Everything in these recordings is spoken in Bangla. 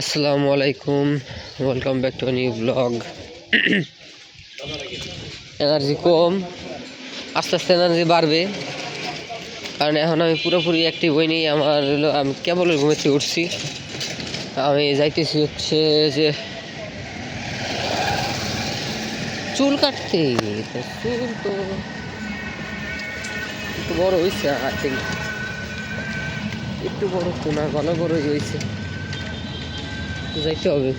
আসসালামু আলাইকুম welcome back to new blog energy কম, আস্তে আস্তে এনার্জি বাড়বে। কারণ এখন আমি পুরোপুরি অ্যাক্টিভ হইনি, আমার হলো, আমি কেবল ঘুমেতে উঠছি। আমি যাইতেছি হচ্ছে যে চুল কাটতে। চুল তো একটু বড় হয়েছে আই থিঙ্ক একটু বড় কোনা গলা বড় হয়েছে যাইতে হবে।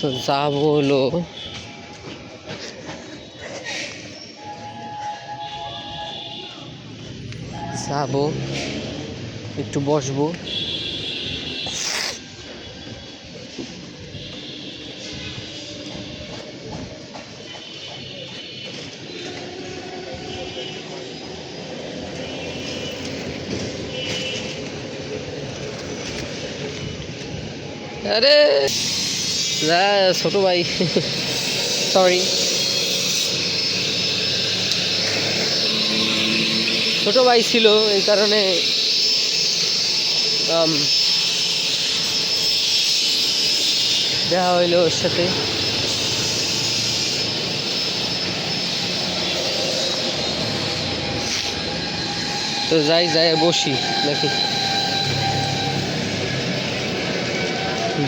তো যাব হলো যাব একটু বসবো। আরে, না, ছোট ভাই। সরি ছোট ভাই ছিল, এই কারণে দেখা হইল ওর সাথে। তো যাই যাই, বসি, নাকি?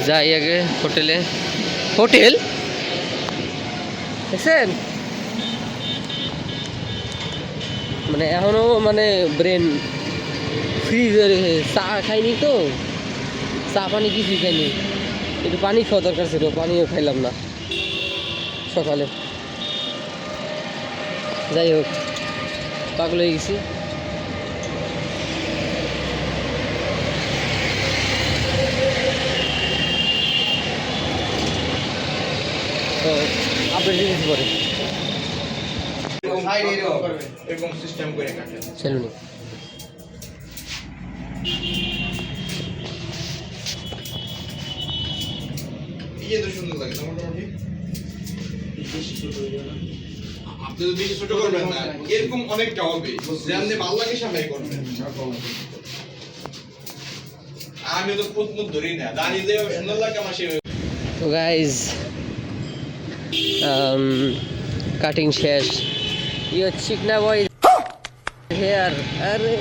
যাই আগে হোটেলে। হোটেল? দেখছেন? মানে এখনও মানে ব্রেন ফ্রিজ চা খাইনি তো। চা পানি কিছুই খাইনি। একটু পানি খাওয়া দরকার ছিল, পানিও খাইলাম না সকালে। যাই হোক, পাগল হয়ে গেছি তো এরকম সিস্টেম করে সেলুনি। সুন্দর লাগে মোটামুটি? আপনি যদি বেশি ছোট করবেন না। এরকম অনেকটা হবে। যেমনি ভালো লাগে সামনে করবেন। আমি তো মুদ ধরি না দাঁড়িয়ে যে সুন্দর লাগে আমার সে তো গাইজ কাটিং শেষ। ইয়ে চিকনা বয় হেয়ার আরে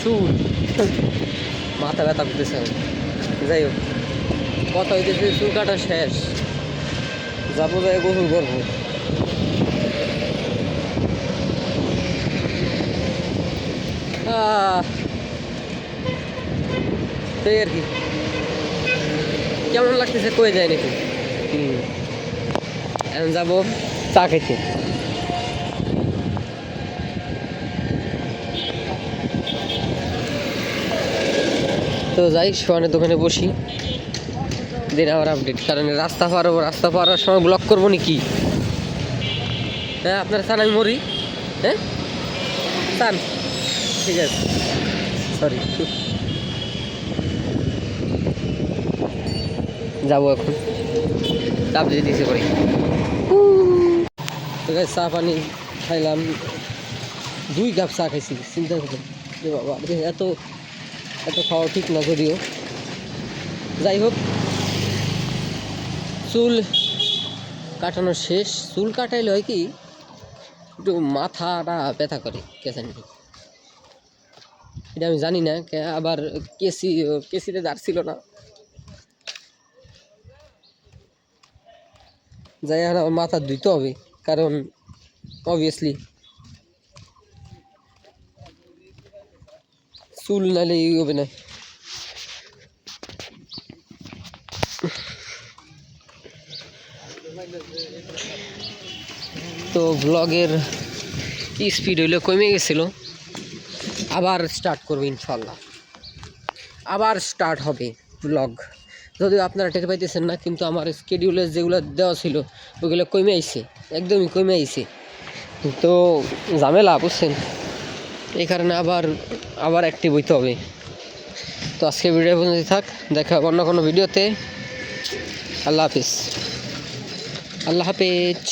চুল। মাথা ব্যথা করতেছে যাই হোক, কথা হইতেছে চুল কাটা শেষ। যাব, যাই গোসল করব। তাই আর কি। কেমন লাগতেছে? কয়ে যায় নাকি? এখন যাব চা খাইতে। তো যাই সোয়ানের দোকানে বসি। দিন আবার আপডেট কারণ রাস্তা পার রাস্তা পার হওয়ার সময় ব্লক করব নাকি? হ্যাঁ আপনার চান আমি মরি। হ্যাঁ? চান। ঠিক আছে। সরি যাব এখন। চাপ দিয়ে দিয়েছে করে চা পানি খাইলাম। দুই কাপ চা খাইছি চিন্তা করতে বাবা এত এত খাওয়া ঠিক না যদিও। যাই হোক, চুল কাটানো শেষ। চুল কাটাইলে হয় কি, একটু মাথাটা ব্যথা করে কেসানি এটা আমি জানি না আবার কেসি, কেসিতে দাঁড় ছিল না। যাই আমার মাথা ধুইতে হবে, কারণ অবভিয়াসলি চুল নালে ই হবে না। তো ব্লগের স্পিড হইলে কমে গেছিল। আবার স্টার্ট করব ইনশাল্লাহ আবার স্টার্ট হবে ব্লগ যদিও আপনারা টের পাইতেছেন না, কিন্তু আমার স্কেডিউলে যেগুলো দেওয়া ছিল, ওগুলো কমে আইছে, একদমই কমে আইছে। তো ঝামেলা, বুঝছেন? এই কারণে আবার আবার অ্যাক্টিভ হইতে হবে। তো আজকে ভিডিও পর্যন্ত থাক, দেখা অন্য কোনো ভিডিওতে আল্লাহ হাফিজ। আল্লাহ হাফিজ।